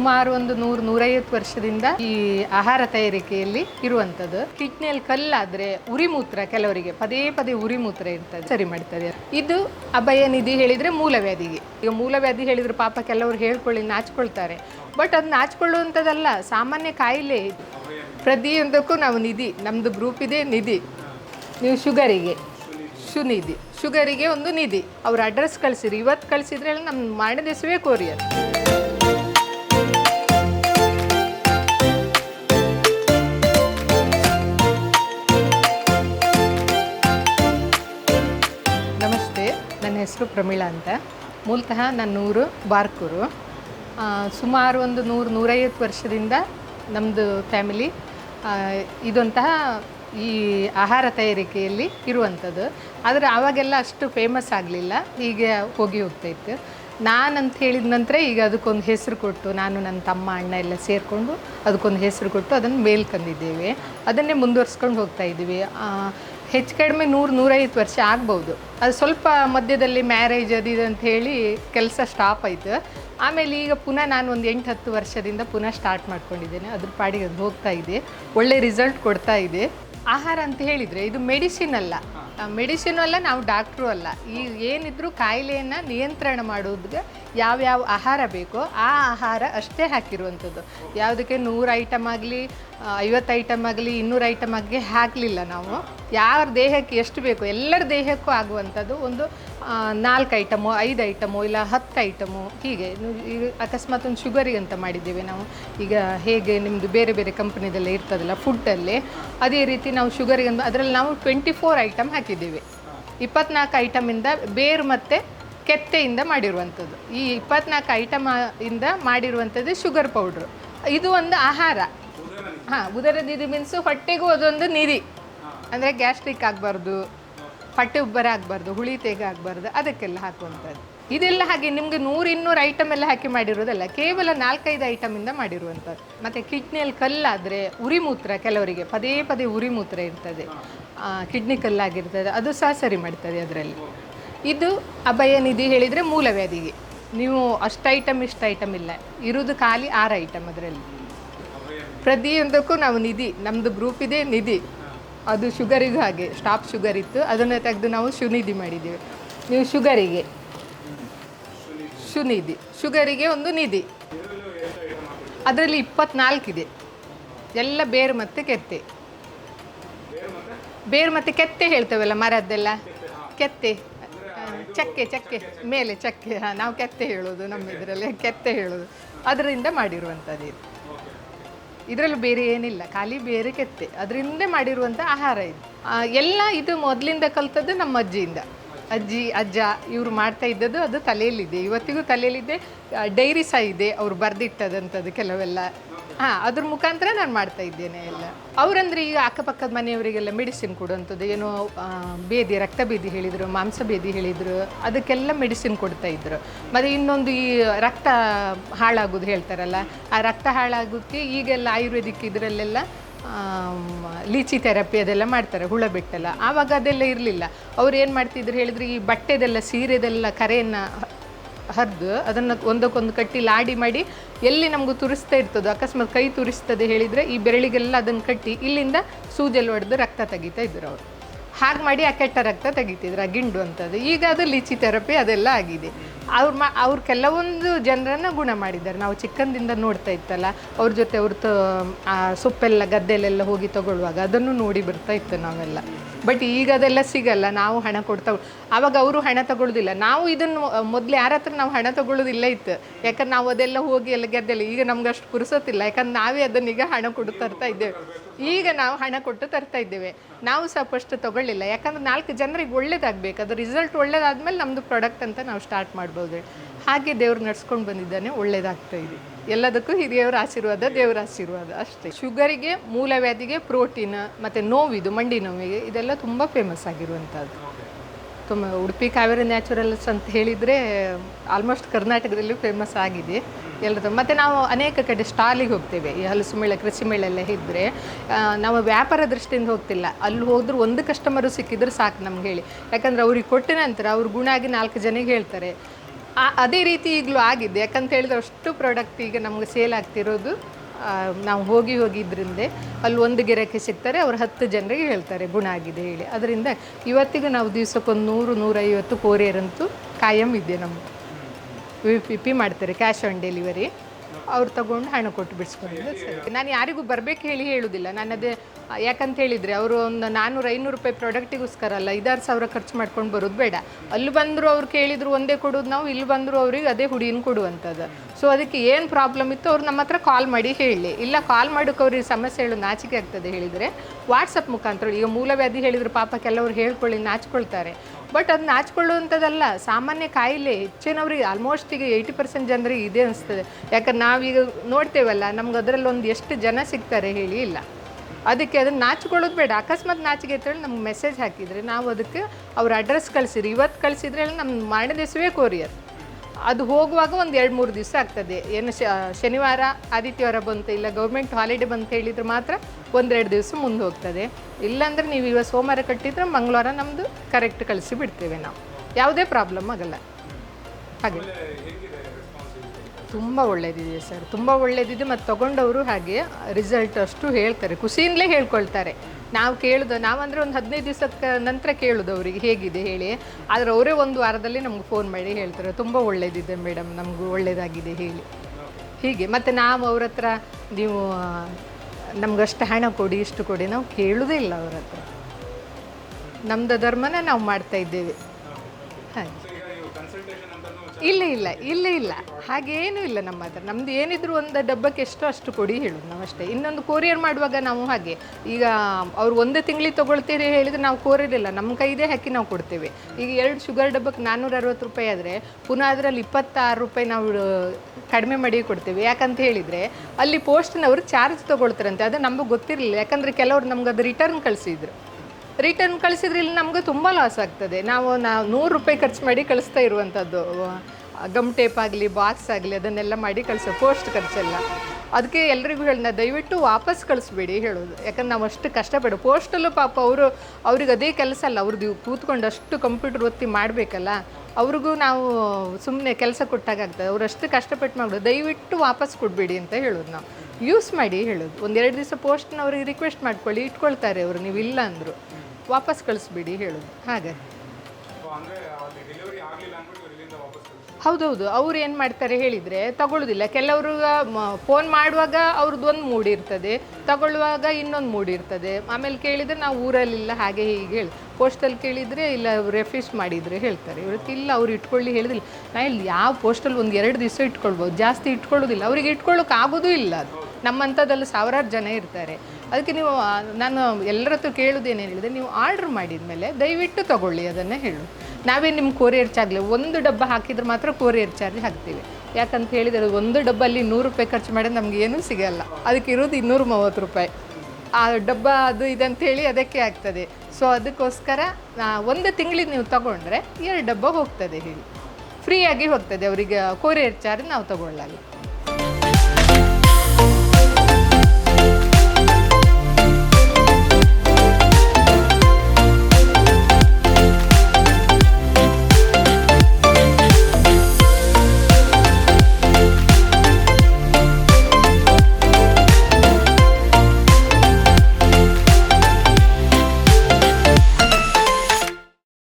ಸುಮಾರು ಒಂದು ನೂರು, ನೂರೈವತ್ತು ವರ್ಷದಿಂದ ಈ ಆಹಾರ ತಯಾರಿಕೆಯಲ್ಲಿ ಇರುವಂಥದ್ದು ಕಿಡ್ನಿಯಲ್ಲಿ ಕಲ್ಲಾದ್ರೆ ಉರಿಮೂತ್ರ ಕೆಲವರಿಗೆ, ಪದೇ ಪದೇ ಉರಿಮೂತ್ರ ಇರ್ತದೆ, ಸರಿ ಮಾಡ್ತದೆ. ಇದು ಅಭಯ ನಿಧಿ ಹೇಳಿದ್ರೆ ಮೂಲವ್ಯಾಧಿಗೆ ಈಗ ಮೂಲವ್ಯಾಧಿ ಹೇಳಿದ್ರೆ ಪಾಪ ಕೆಲವರು ಹೇಳ್ಕೊಳ್ಳಿ, ನಾಚ್ಕೊಳ್ತಾರೆ. ಬಟ್ ಅದು ನಾಚ್ಕೊಳ್ಳುವಂಥದ್ದಲ್ಲ ಸಾಮಾನ್ಯ ಕಾಯಿಲೆ ಪ್ರತಿಯೊಂದಕ್ಕೂ ನಾವು ನಿಧಿ ನಮ್ಮದು ಗ್ರೂಪ್ ಇದೆ ನಿಧಿ. ನೀವು ಶುಗರಿಗೆ ಶುನಿಧಿ ಶುಗರಿಗೆ ಒಂದು ನಿಧಿ. ಅವ್ರ ಅಡ್ರೆಸ್ ಕಳಿಸಿರಿ. ಇವತ್ತು ಕಳಿಸಿದ್ರೆ ನಮ್ಮ ದಿವಸವೇ ಕೊರಿಯರ್. ಹೆಸರು ಪ್ರಮೀಳಾ ಅಂತ. ಮೂಲತಃ ನನ್ನ ಊರು ಬಾರ್ಕೂರು. ಸುಮಾರು ಒಂದು ನೂರು, ನೂರೈವತ್ತು ವರ್ಷದಿಂದ ನಮ್ಮದು ಫ್ಯಾಮಿಲಿ ಇದೊಂತಹ ಈ ಆಹಾರ ತಯಾರಿಕೆಯಲ್ಲಿ ಇರುವಂಥದ್ದು. ಆದರೆ ಆವಾಗೆಲ್ಲ ಅಷ್ಟು ಫೇಮಸ್ ಆಗಲಿಲ್ಲ, ಹೀಗೆ ಹೋಗಿ ಹೋಗ್ತಾಯಿತ್ತು ನಾನಂತ ಹೇಳಿದ ನಂತರ ಈಗ ಅದಕ್ಕೊಂದು ಹೆಸರು ಕೊಟ್ಟು, ನಾನು ನನ್ನ ತಮ್ಮ, ಅಣ್ಣ ಎಲ್ಲ ಸೇರಿಕೊಂಡು ಅದಕ್ಕೊಂದು ಹೆಸರು ಕೊಟ್ಟು ಅದನ್ನು ಮೇಲ್ಕಂದಿದ್ದೇವೆ. ಅದನ್ನೇ ಮುಂದುವರ್ಸ್ಕೊಂಡು ಹೋಗ್ತಾ ಇದ್ದೀವಿ. ಹೆಚ್ಚು ಕಡಿಮೆ ನೂರು, ನೂರೈವತ್ತು ವರ್ಷ ಆಗ್ಬೋದು. ಅದು ಸ್ವಲ್ಪ ಮಧ್ಯದಲ್ಲಿ ಮ್ಯಾರೇಜ್ ಅದು ಇದು ಅಂತ ಹೇಳಿ ಕೆಲಸ ಸ್ಟಾಪ್ ಆಯಿತು. ಆಮೇಲೆ ಈಗ ಪುನಃ ನಾನು ಒಂದು ಎಂಟು, ಹತ್ತು ವರ್ಷದಿಂದ ಪುನಃ ಸ್ಟಾರ್ಟ್ ಮಾಡ್ಕೊಂಡಿದ್ದೇನೆ. ಅದ್ರ ಪಾಡಿಗೆ ಅದು ಹೋಗ್ತಾ ಇದೆ. ಒಳ್ಳೆ ರಿಸಲ್ಟ್ ಕೊಡ್ತಾ ಇದೆ. ಆಹಾರ ಅಂತ ಹೇಳಿದರೆ ಇದು ಮೆಡಿಸಿನ್ ಅಲ್ಲ. ಮೆಡಿಸಿನ್ ಅಲ್ಲ, ನಾವು ಡಾಕ್ಟ್ರು ಅಲ್ಲ. ಈ ಏನಿದ್ರು ಕಾಯಿಲೆಯನ್ನು ನಿಯಂತ್ರಣ ಮಾಡೋದಕ್ಕೆ ಯಾವ್ಯಾವ ಆಹಾರ ಬೇಕೋ ಆ ಆಹಾರ ಅಷ್ಟೇ ಹಾಕಿರುವಂಥದ್ದು. ಯಾವುದಕ್ಕೆ ನೂರು ಐಟಮ್ ಆಗಲಿ ಐವತ್ತು ಐಟಮ್ ಆಗಲಿ, ಇನ್ನೂರು ಐಟಮ್ ಆಗಲಿ ಹಾಕಲಿಲ್ಲ ನಾವು. ಯಾರ ದೇಹಕ್ಕೆ ಎಷ್ಟು ಬೇಕು, ಎಲ್ಲರ ದೇಹಕ್ಕೂ ಆಗುವಂಥದ್ದು ಒಂದು ನಾಲ್ಕು ಐಟಮು, ಐದು ಐಟಮು, ಇಲ್ಲ ಹತ್ತು ಐಟಮು, ಹೀಗೆ. ಈಗ ಅಕಸ್ಮಾತ್ ಒಂದು ಶುಗರಿಗೆ ಅಂತ ಮಾಡಿದ್ದೇವೆ ನಾವು. ಈಗ ಹೇಗೆ ನಿಮ್ಮದು ಬೇರೆ ಬೇರೆ ಕಂಪ್ನಿದೆಲ್ಲ ಇರ್ತದಲ್ಲ, ಫುಡ್ಡಲ್ಲಿ, ಅದೇ ರೀತಿ ನಾವು ಶುಗರಿಗೆ ಅದರಲ್ಲಿ ನಾವು ಟ್ವೆಂಟಿ ಫೋರ್ ಐಟಮ್ ಹಾಕಿದ್ದೇವೆ. ಇಪ್ಪತ್ನಾಲ್ಕು ಐಟಮಿಂದ ಬೇರು ಮತ್ತು ಕೆತ್ತೆಯಿಂದ ಮಾಡಿರುವಂಥದ್ದು. ಈ ಇಪ್ಪತ್ನಾಲ್ಕು ಐಟಮ್ ಇಂದ ಮಾಡಿರುವಂಥದ್ದು ಶುಗರ್ ಪೌಡ್ರು. ಇದು ಒಂದು ಆಹಾರ. ಹಾಂ ಉದರ ನಿಧಿ ಮೀನ್ಸು ಹೊಟ್ಟೆಗೂ ಅದೊಂದು ನಿಧಿ. ಅಂದರೆ ಗ್ಯಾಸ್ಟ್ರಿಕ್ ಆಗಬಾರ್ದು. ಉಬ್ಬರ ಆಗಬಾರ್ದು, ಹುಳಿ ತೇಗ ಆಗಬಾರ್ದು, ಅದಕ್ಕೆಲ್ಲ ಹಾಕುವಂಥದ್ದು. ಇದೆಲ್ಲ ಹಾಗೆ ನಿಮಗೆ ನೂರು ಇನ್ನೂರು ಐಟಮ್ ಎಲ್ಲ ಹಾಕಿ ಮಾಡಿರೋದಲ್ಲ, ಕೇವಲ ನಾಲ್ಕೈದು ಐಟಮಿಂದ ಮಾಡಿರುವಂಥದ್ದು. ಮತ್ತು ಕಿಡ್ನಿಯಲ್ಲಿ ಕಲ್ಲಾದರೆ ಉರಿಮೂತ್ರ ಕೆಲವರಿಗೆ, ಪದೇ ಪದೇ ಉರಿಮೂತ್ರ ಇರ್ತದೆ. ಕಿಡ್ನಿ ಕಲ್ಲಾಗಿರ್ತದೆ, ಅದು ಸಹ ಸರಿ ಮಾಡ್ತದೆ ಅದರಲ್ಲಿ. ಇದು ಅಭಯ ನಿಧಿ ಹೇಳಿದರೆ ಮೂಲವ್ಯಾಧಿಗೆ ನೀವು ಅಷ್ಟು ಐಟಮ್ ಇಷ್ಟು ಐಟಮ್ ಇಲ್ಲ. ಇರೋದು ಖಾಲಿ ಆರು ಐಟಮ್ ಅದರಲ್ಲಿ. ಪ್ರತಿಯೊಂದಕ್ಕೂ ನಾವು ನಿಧಿ ನಮ್ಮದು ಗ್ರೂಪ್ ಇದೆ, ನಿಧಿ. ಅದು ಶುಗರಿಗೂ ಹಾಗೆ ಸ್ಟಾಪ್ ಶುಗರ್ ಇತ್ತು. ಅದನ್ನು ತೆಗೆದು ನಾವು ಶುನಿಧಿ ಮಾಡಿದ್ದೇವೆ. ನೀವು ಶುಗರಿಗೆ. ಶುನಿಧಿ. ಶುಗರಿಗೆ ಒಂದು ನಿಧಿ. ಅದರಲ್ಲಿ ಇಪ್ಪತ್ನಾಲ್ಕಿದೆ ಎಲ್ಲ ಬೇರು ಮತ್ತು ಕೆತ್ತೆ. ಬೇರು ಮತ್ತು ಕೆತ್ತೆ ಹೇಳ್ತೇವಲ್ಲ ಮರದ್ದೆಲ್ಲ ಕೆತ್ತೆ. ಚಕ್ಕೆ ಚಕ್ಕೆ. ಮೇಲೆ ಚಕ್ಕೆ. ನಾವು ಕೆತ್ತೆ ಹೇಳೋದು ನಮ್ಮ ಇದರಲ್ಲಿ. ಕೆತ್ತೆ ಹೇಳೋದು. ಅದರಿಂದ ಮಾಡಿರುವಂಥದ್ದು ಇದರಲ್ಲಿ ಬೇರೆ ಏನಿಲ್ಲ, ಖಾಲಿ ಬೇರೆ ಕೆತ್ತೆ. ಅದರಿಂದ ಮಾಡಿರುವಂಥ ಆಹಾರ ಇದು. ಎಲ್ಲ ಇದು ಮೊದಲಿಂದ ಕಲ್ತದ್ದು ನಮ್ಮ ಅಜ್ಜಿಯಿಂದ. ಅಜ್ಜಿ, ಅಜ್ಜ, ಇವರು ಮಾಡ್ತಾ ಇದ್ದದ್ದು ಅದು ತಲೆಯಲ್ಲಿದೆ. ಇವತ್ತಿಗೂ ತಲೆಯಲ್ಲಿದೆ. ಡೈರಿ ಸಹ ಇದೆ, ಅವರು ಬರೆದಿಟ್ಟದಂಥದ್ದು ಕೆಲವೆಲ್ಲ ಹಾಂ, ಅದ್ರ ಮುಖಾಂತರ ನಾನು ಮಾಡ್ತಾ ಇದ್ದೇನೆ ಎಲ್ಲ. ಅವರಂದ್ರೆ ಈಗ ಅಕ್ಕಪಕ್ಕದ ಮನೆಯವರಿಗೆಲ್ಲ ಮೆಡಿಸಿನ್ ಕೊಡುವಂಥದ್ದು. ಏನೋ ಬೇದಿ, ರಕ್ತ ಬೇದಿ ಹೇಳಿದರು, ಮಾಂಸ ಬೇದಿ ಹೇಳಿದರು, ಅದಕ್ಕೆಲ್ಲ ಮೆಡಿಸಿನ್ ಕೊಡ್ತಾ ಇದ್ರು. ಮತ್ತು ಇನ್ನೊಂದು ಈ ರಕ್ತ ಹಾಳಾಗೋದು ಹೇಳ್ತಾರಲ್ಲ, ಆ ರಕ್ತ ಹಾಳಾಗೋಕ್ಕೆ ಈಗೆಲ್ಲ ಆಯುರ್ವೇದಿಕ್ ಇದರಲ್ಲೆಲ್ಲ ಲೀಚಿ ಥೆರಪಿ ಅದೆಲ್ಲ ಮಾಡ್ತಾರೆ, ಹುಳ ಬಿಟ್ಟೆಲ್ಲ. ಆವಾಗ ಅದೆಲ್ಲ ಇರಲಿಲ್ಲ. ಅವ್ರು ಏನು ಮಾಡ್ತಿದ್ರು ಹೇಳಿದ್ರೆ, ಈ ಬಟ್ಟೆದೆಲ್ಲ, ಸೀರೆದೆಲ್ಲ ಕರೆಯನ್ನು ಹರಿದು ಅದನ್ನು ಒಂದಕ್ಕೊಂದು ಕಟ್ಟಿ ಲಾಡಿ ಮಾಡಿ ಎಲ್ಲಿ ನಮಗೂ ತುರಿಸ್ತಾ ಇರ್ತದೋ, ಅಕಸ್ಮಾತ್ ಕೈ ತುರಿಸ್ತದೆ ಹೇಳಿದರೆ ಈ ಬೆರಳಿಗೆಲ್ಲ ಅದನ್ನು ಕಟ್ಟಿ ಇಲ್ಲಿಂದ ಸೂಜಲ್ಲಿ ಹೊಡೆದು ರಕ್ತ ತೆಗಿತಾ ಇದ್ರು ಅವರು. ಹಾಗೆ ಮಾಡಿ ಆ ಕೆಟ್ಟ ರಕ್ತ ತೆಗಿತಿದ್ರು, ಆ ಗಿಂಡು ಅಂತದ್ದು. ಈಗ ಅದು ಲಿಚಿ ಥೆರಪಿ ಅದೆಲ್ಲ ಆಗಿದೆ. ಅವ್ರು ಮಾ, ಅವ್ರು ಕೆಲವೊಂದು ಜನರನ್ನು ಗುಣ ಮಾಡಿದ್ದಾರೆ. ನಾವು ಚಿಕ್ಕಂದಿಂದ ನೋಡ್ತಾ ಇತ್ತಲ್ಲ, ಅವ್ರ ಜೊತೆ ಅವ್ರದ್ದು ಆ ಸೊಪ್ಪೆಲ್ಲ, ಗದ್ದೆಲೆಲ್ಲ ಹೋಗಿ ತಗೊಳ್ಳುವಾಗ ಅದನ್ನು ನೋಡಿ ಬರ್ತಾ ಇತ್ತು ನಾವೆಲ್ಲ. ಬಟ್ ಈಗ ಅದೆಲ್ಲ ಸಿಗಲ್ಲ, ನಾವು ಹಣ ಕೊಡ್ತಾ ಆವಾಗ ಅವರು ಹಣ ತಗೊಳ್ಳೋದಿಲ್ಲ ನಾವು ಇದನ್ನು ಮೊದಲು ಯಾರ ಹತ್ರ ನಾವು ಹಣ ತಗೊಳ್ಳೋದಿಲ್ಲ ಇತ್ತು. ಯಾಕಂದ್ರೆ ನಾವು ಅದೆಲ್ಲ ಹೋಗಿ ಎಲ್ಲ ಗೆದ್ದೆಲ್ಲ ಈಗ ನಮ್ಗೆ ಅಷ್ಟು ಪುರುಸೋತಿಲ್ಲ ಯಾಕಂದ್ರೆ ನಾವೇ ಅದನ್ನ ಈಗ ಹಣ ಕೊಟ್ಟು ತರ್ತಾ ಇದ್ದೇವೆ. ಈಗ ನಾವು ಹಣ ಕೊಟ್ಟು ತರ್ತಾ ಇದ್ದೇವೆ. ನಾವು ಸಹ ಅಷ್ಟು ತಗೊಳ್ಳಿಲ್ಲ. ಯಾಕಂದ್ರೆ ನಾಲ್ಕು ಜನರಿಗೆ ಒಳ್ಳೇದಾಗಬೇಕು. ಅದು ರಿಸಲ್ಟ್ ಒಳ್ಳೇದಾದ್ಮೇಲೆ ನಮ್ಮದು ಪ್ರಾಡಕ್ಟ್ ಅಂತ ನಾವು ಸ್ಟಾರ್ಟ್ ಮಾಡ್ಬೋದು. ಹಾಗೆ ದೇವ್ರು ನಡ್ಸ್ಕೊಂಡು ಬಂದಿದ್ದಾನೆ, ಒಳ್ಳೇದಾಗ್ತಾ ಇದೆ. ಎಲ್ಲದಕ್ಕೂ ಹಿರಿಯವರ ಆಶೀರ್ವಾದ, ದೇವರ ಆಶೀರ್ವಾದ, ಅಷ್ಟೇ. ಶುಗರಿಗೆ, ಮೂಲವ್ಯಾಧಿಗೆ ಪ್ರೋಟೀನ್, ಮತ್ತು ನೋವಿದು ಮಂಡಿ ನೋವಿಗೆ, ಇದೆಲ್ಲ ತುಂಬ ಫೇಮಸ್ ಆಗಿರುವಂಥದ್ದು. ತುಂಬ ಉಡುಪಿ ಕಾವೇರಿ ನ್ಯಾಚುರಲ್ಸ್ ಅಂತ ಹೇಳಿದರೆ ಆಲ್ಮೋಸ್ಟ್ ಕರ್ನಾಟಕದಲ್ಲಿ ಫೇಮಸ್ ಆಗಿದೆ. ಎಲ್ಲರೂ ಮತ್ತು ನಾವು ಅನೇಕ ಕಡೆ ಸ್ಟಾಲಿಗೆ ಹೋಗ್ತೇವೆ. ಈ ಹಲಸು ಮೇಳ, ಕೃಷಿ ಮೇಳ ಎಲ್ಲ ಇದ್ದರೆ ನಾವು ವ್ಯಾಪಾರ ದೃಷ್ಟಿಯಿಂದ ಹೋಗ್ತಿಲ್ಲ. ಅಲ್ಲಿ ಹೋದ್ರೆ ಒಂದು ಕಸ್ಟಮರು ಸಿಕ್ಕಿದ್ರೆ ಸಾಕು ನಮ್ಗೆ ಹೇಳಿ. ಯಾಕಂದರೆ ಅವ್ರಿಗೆ ಕೊಟ್ಟ ನಂತರ ಅವ್ರು ಗುಣ ಆಗಿ ನಾಲ್ಕು ಜನಕ್ಕೆ ಹೇಳ್ತಾರೆ. ಅದೇ ರೀತಿ ಈಗಲೂ ಆಗಿದೆ. ಯಾಕಂತ ಹೇಳಿದ್ರೆ ಅಷ್ಟು ಪ್ರಾಡಕ್ಟ್ ಈಗ ನಮ್ಗೆ ಸೇಲ್ ಆಗ್ತಿರೋದು ನಾವು ಹೋಗಿ ಹೋಗಿದ್ರಿಂದ ಅಲ್ಲಿ ಒಂದು ಗಿರಾಕಿ ಸಿಗ್ತಾರೆ, ಅವ್ರು ಹತ್ತು ಜನರಿಗೆ ಹೇಳ್ತಾರೆ, ಗುಣ ಆಗಿದೆ ಹೇಳಿ. ಅದರಿಂದ ಇವತ್ತಿಗೂ ನಾವು ದಿವಸಕ್ಕೊಂದು ನೂರು, ನೂರೈವತ್ತು ಕೋರಿಯರ್ ಅಂತೂ ಕಾಯಂ ಇದೆ ನಮ್ಮದು ವಿ ಪಿ ಪಿ ಮಾಡ್ತಾರೆ ಕ್ಯಾಶ್ ಆನ್ ಡೆಲಿವರಿ ಅವ್ರು ತಗೊಂಡು ಹಣ ಕೊಟ್ಟು ಬಿಡಿಸ್ಕೊಂಡು ಸರಿ. ನಾನು ಯಾರಿಗೂ ಬರಬೇಕು ಹೇಳಿ ಹೇಳುವುದಿಲ್ಲ ನಾನು ಅದೇ ಯಾಕಂತ ಹೇಳಿದರೆ ಅವರು ಒಂದು ನಾನ್ನೂರು ಐನೂರು ರೂಪಾಯಿ ಪ್ರಾಡಕ್ಟಿಗೋಸ್ಕರ ಅಲ್ಲ, ಐದಾರು ಸಾವಿರ ಖರ್ಚು ಮಾಡ್ಕೊಂಡು ಬರೋದು ಬೇಡ. ಅಲ್ಲಿ ಬಂದರು ಅವ್ರು ಕೇಳಿದ್ರು ಒಂದೇ ಕೊಡೋದು ನಾವು, ಇಲ್ಲಿ ಬಂದರು ಅವ್ರಿಗೆ ಅದೇ ಹುಡಿನ ಕೊಡುವಂಥದ್ದು. ಸೊ ಅದಕ್ಕೆ ಏನು ಪ್ರಾಬ್ಲಮ್ ಇತ್ತು ಅವ್ರು ನಮ್ಮ ಹತ್ರ ಕಾಲ್ ಮಾಡಿ ಹೇಳಿ. ಇಲ್ಲ ಕಾಲ್ ಮಾಡೋಕೆ ಅವ್ರಿಗೆ ಸಮಸ್ಯೆ ಹೇಳೋದು ನಾಚಿಕೆ ಆಗ್ತದೆ ಹೇಳಿದರೆ ವಾಟ್ಸಪ್ ಮುಖಾಂತರ, ಈಗ ಮೂಲವ್ಯಾಧಿ ಹೇಳಿದ್ರು ಪಾಪ ಕೆಲವರು ಹೇಳ್ಕೊಳ್ಳಿ, ನಾಚ್ಕೊಳ್ತಾರೆ. ಬಟ್ ಅದು ನಾಚ್ಕೊಳ್ಳುವಂಥದ್ದಲ್ಲ. ಸಾಮಾನ್ಯ ಕಾಯಿಲೆ ಹೆಚ್ಚಿನವ್ರಿಗೆ ಆಲ್ಮೋಸ್ಟ್ ಈಗ ಏಯ್ಟಿ ಪರ್ಸೆಂಟ್ ಜನರಿಗೆ ಇದೆ ಅನಿಸ್ತದೆ. ಯಾಕಂದ್ರೆ ನಾವೀಗ ನೋಡ್ತೇವಲ್ಲ, ನಮ್ಗೆ ಅದರಲ್ಲಿ ಒಂದು ಎಷ್ಟು ಜನ ಸಿಗ್ತಾರೆ ಹೇಳಿ ಇಲ್ಲ. ಅದಕ್ಕೆ ಅದನ್ನು ನಾಚಿಕೊಳ್ಳೋದು ಬೇಡ. ಅಕಸ್ಮಾತ್ ನಾಚಿಕೆ ಅಂತೇಳಿ ನಮ್ಗೆ ಮೆಸೇಜ್ ಹಾಕಿದರೆ ನಾವು ಅದಕ್ಕೆ ಅವ್ರ ಅಡ್ರೆಸ್ ಕಳಿಸಿರಿ ಇವತ್ತು ಕಳಿಸಿದ್ರೆ ನಮ್ಮ ದಿವಸವೇ ಕೊರಿಯರ್ ಅದು ಹೋಗುವಾಗ ಒಂದು ಎರಡು ಮೂರು ದಿವಸ ಆಗ್ತದೆ. ಏನು ಶನಿವಾರ, ಆದಿತ್ಯವಾರ ಬಂತು, ಇಲ್ಲ ಗೌರ್ಮೆಂಟ್ ಹಾಲಿಡೇ ಬಂತು ಹೇಳಿದ್ರೆ ಮಾತ್ರ ಒಂದೆರಡು ದಿವಸ ಮುಂದೆ ಹೋಗ್ತದೆ. ಇಲ್ಲಾಂದ್ರೆ ನೀವು ಇವಾಗ ಸೋಮವಾರ ಕಟ್ಟಿದ್ರೆ ಮಂಗಳವಾರ ನಮ್ಮದು ಕರೆಕ್ಟ್ ಕಳಿಸಿ ಬಿಡ್ತೇವೆ ನಾವು. ಯಾವುದೇ ಪ್ರಾಬ್ಲಮ್ ಆಗಲ್ಲ. ಹಾಗೆ. ತುಂಬ ಒಳ್ಳೆಯದಿದೆ ಸರ್. ತುಂಬ ಒಳ್ಳೆಯದಿದೆ ಮತ್ತು ತೊಗೊಂಡವರು ಹಾಗೆ ರಿಸಲ್ಟ್ ಅಷ್ಟು ಹೇಳ್ತಾರೆ. ಖುಷಿಯಿಂದಲೇ ಹೇಳ್ಕೊಳ್ತಾರೆ. ನಾವು ಕೇಳೋದು, ನಾವಂದರೆ ಒಂದು ಹದಿನೈದು ದಿವಸಕ್ಕೆ ನಂತರ ಕೇಳೋದು ಅವರಿಗೆ ಹೇಗಿದೆ ಹೇಳಿ. ಆದರೆ ಅವರೇ ಒಂದು ವಾರದಲ್ಲಿ ನಮ್ಗೆ ಫೋನ್ ಮಾಡಿ ಹೇಳ್ತಾರೆ, ತುಂಬ ಒಳ್ಳೆಯದಿದೆ ಮೇಡಮ್ ನಮಗೂ ಒಳ್ಳೆಯದಾಗಿದೆ ಹೇಳಿ. ಹೀಗೆ, ಮತ್ತು ನಾವು ಅವ್ರ ಹತ್ರ ನೀವು, ನಮಗಷ್ಟು ಹಣ ಕೊಡಿ, ಇಷ್ಟು ಕೊಡಿ, ನಾವು ಕೇಳೋದೇ ಇಲ್ಲ ಅವ್ರ ಹತ್ರ. ನಮ್ಮದು ಧರ್ಮನ ನಾವು ಮಾಡ್ತಾ ಇದ್ದೇವೆ. ಹಾಗೆ. ಇಲ್ಲ ಇಲ್ಲ ಇಲ್ಲ ಇಲ್ಲ. ಹಾಗೇನೂ ಇಲ್ಲ ನಮ್ಮ ಹತ್ರ. ನಮ್ದು ಏನಿದ್ರು ಒಂದು ಡಬ್ಬಕ್ಕೆ ಎಷ್ಟು ಅಷ್ಟು ಕೊಡಿ ಹೇಳೋದು ನಾವು ಅಷ್ಟೇ ಇನ್ನೊಂದು ಕೊರಿಯರ್ ಮಾಡುವಾಗ ನಾವು ಹಾಗೆ. ಈಗ ಅವ್ರು ಒಂದು ತಿಂಗಳಿಗೆ ತೊಗೊಳ್ತೀರಿ ಹೇಳಿದ್ರೆ ನಾವು ಕೋರಿಯರ್ ಇಲ್ಲ. ನಮ್ಮ ಕೈದೇ ಹಾಕಿ ನಾವು ಕೊಡ್ತೇವೆ. ಈಗ ಎರಡು ಶುಗರ್ ಡಬ್ಬಕ್ಕೆ ನಾನ್ನೂರ ಅರವತ್ತು ರೂಪಾಯಿ ಆದರೆ ಪುನಃ ಅದರಲ್ಲಿ ಇಪ್ಪತ್ತಾರು ರೂಪಾಯಿ ನಾವು ಕಡಿಮೆ ಮಾಡಿ ಕೊಡ್ತೇವೆ. ಯಾಕಂತ ಹೇಳಿದರೆ ಅಲ್ಲಿ ಪೋಸ್ಟ್ನವರು ಚಾರ್ಜ್ ತೊಗೊಳ್ತಾರಂತೆ. ಅದು ನಮಗೆ ಗೊತ್ತಿರಲಿಲ್ಲ. ಯಾಕಂದರೆ ಕೆಲವರು ನಮ್ಗೆ ಅದು ರಿಟರ್ನ್ ಕಳಿಸಿದ್ರು. ರಿಟರ್ನ್ ಕಳಿಸಿದ್ರೆ ಇಲ್ಲಿ ನಮಗೆ ತುಂಬ ಲಾಸ್ ಆಗ್ತದೆ. ನಾವು ನಾವು ನೂರು ರೂಪಾಯಿ ಖರ್ಚು ಮಾಡಿ ಕಳಿಸ್ತಾ ಇರುವಂಥದ್ದು ಗಮ್ ಟೇಪ್ ಆಗಲಿ ಬಾಕ್ಸ್ ಆಗಲಿ, ಅದನ್ನೆಲ್ಲ ಮಾಡಿ ಕಳಿಸೋ ಪೋಸ್ಟ್ ಖರ್ಚೆಲ್ಲ. ಅದಕ್ಕೆ ಎಲ್ರಿಗೂ ಹೇಳಿ ದಯವಿಟ್ಟು ವಾಪಸ್ ಕಳಿಸ್ಬೇಡಿ ಹೇಳೋದು. ಯಾಕಂದ್ರೆ ನಾವು ಅಷ್ಟು ಕಷ್ಟಪಡು ಪೋಸ್ಟಲ್ಲೂ ಪಾಪ ಅವರು, ಅವ್ರಿಗೆ ಅದೇ ಕೆಲಸ ಅಲ್ಲ. ಅವ್ರದ್ದು ಕೂತ್ಕೊಂಡು ಅಷ್ಟು ಕಂಪ್ಯೂಟರ್ ಒತ್ತಿ ಮಾಡಬೇಕಲ್ಲ. ಅವ್ರಿಗೂ ನಾವು ಸುಮ್ಮನೆ ಕೆಲಸ ಕೊಟ್ಟಾಗ ಆಗ್ತದೆ. ಅವ್ರು ಅಷ್ಟು ಕಷ್ಟಪಟ್ಟು ಮಾಡೋದು ದಯವಿಟ್ಟು ವಾಪಸ್ ಕೊಡಬೇಡಿ ಅಂತ ಹೇಳೋದು ನಾವು. ಯೂಸ್ ಮಾಡಿ ಹೇಳೋದು. ಒಂದೆರಡು ದಿವಸ ಪೋಸ್ಟ್ನ ಅವ್ರಿಗೆ ರಿಕ್ವೆಸ್ಟ್ ಮಾಡ್ಕೊಳ್ಳಿ, ಇಟ್ಕೊಳ್ತಾರೆ ಅವರು. ನೀವು ಇಲ್ಲ ಅಂದರು. ವಾಪಸ್ ಕಳಿಸ್ಬಿಡಿ ಹೇಳೋದು ಹಾಗೆ. ಹೌದೌದು, ಅವ್ರು ಏನು ಮಾಡ್ತಾರೆ ಹೇಳಿದರೆ ತಗೊಳ್ಳೋದಿಲ್ಲ ಕೆಲವರು ಫೋನ್ ಮಾಡುವಾಗ ಅವ್ರದ್ದು ಒಂದು ಮೂಡ್ ಇರ್ತದೆ, ತಗೊಳ್ಳುವಾಗ ಇನ್ನೊಂದು ಮೂಡ್ ಇರ್ತದೆ. ಆಮೇಲೆ ಕೇಳಿದರೆ ನಾವು ಊರಲ್ಲಿಲ್ಲ, ಹಾಗೆ ಹೀಗೆ ಹೇಳಿ. ಪೋಸ್ಟಲ್ಲಿ ಕೇಳಿದರೆ ಇಲ್ಲ ರೆಫ್ಯೂಸ್ ಮಾಡಿದರೆ ಹೇಳ್ತಾರೆ. ಇವತ್ತು ಇಲ್ಲ, ಅವ್ರು ಇಟ್ಕೊಳ್ಳಿ ಹೇಳಿದಿಲ್ಲ. ನಾ ಇಲ್ಲಿ ಯಾವ ಪೋಸ್ಟಲ್ಲಿ ಒಂದು ಎರಡು ದಿವಸ ಇಟ್ಕೊಳ್ಬೋದು, ಜಾಸ್ತಿ ಇಟ್ಕೊಳ್ಳೋದಿಲ್ಲ. ಅವರಿಗೆ ಇಟ್ಕೊಳ್ಳೋಕೆ ಆಗೋದೂ ಇಲ್ಲ ಅದು. ನಮ್ಮಂಥದ್ದಲ್ಲಿ ಸಾವಿರಾರು ಜನ ಇರ್ತಾರೆ. ಅದಕ್ಕೆ ನೀವು ನಾನು ಎಲ್ಲರ ಹತ್ರ ಕೇಳೋದೇನು ಹೇಳಿದೆ ನೀವು ಆರ್ಡ್ರ್ ಮಾಡಿದ ಮೇಲೆ ದಯವಿಟ್ಟು ತಗೊಳ್ಳಿ, ಅದನ್ನು ಹೇಳು. ನಾವೇ ನಿಮ್ಮ ಕೊರಿಯರ್ ಚಾರ್ಜ್ ಒಂದು ಡಬ್ಬ ಹಾಕಿದ್ರೆ ಮಾತ್ರ ಕೊರಿಯರ್ ಚಾರ್ಜ್ ಹಾಕ್ತೀವಿ. ಯಾಕಂತ ಹೇಳಿದರೆ, ಒಂದು ಡಬ್ಬಲ್ಲಿ ನೂರು ರೂಪಾಯಿ ಖರ್ಚು ಮಾಡಿದ್ರೆ ನಮ್ಗೆ ಏನೂ ಸಿಗಲ್ಲ. ಅದಕ್ಕೆ ಇರೋದು ಇನ್ನೂರು ಮೂವತ್ತು ರೂಪಾಯಿ. ಆ ಡಬ್ಬ ಅದು ಇದಂತೇಳಿ ಅದಕ್ಕೆ ಆಗ್ತದೆ. ಸೊ ಅದಕ್ಕೋಸ್ಕರ ಒಂದು ತಿಂಗಳಿಗೆ ನೀವು ತಗೊಂಡ್ರೆ ಎರಡು ಡಬ್ಬ ಹೋಗ್ತದೆ ಹೇಳಿ. ಫ್ರೀಯಾಗಿ ಹೋಗ್ತದೆ ಅವರಿಗೆ ಕೊರಿಯರ್ ಚಾರ್ಜ್ ನಾವು ತಗೊಳ್ಳಲ್ಲ.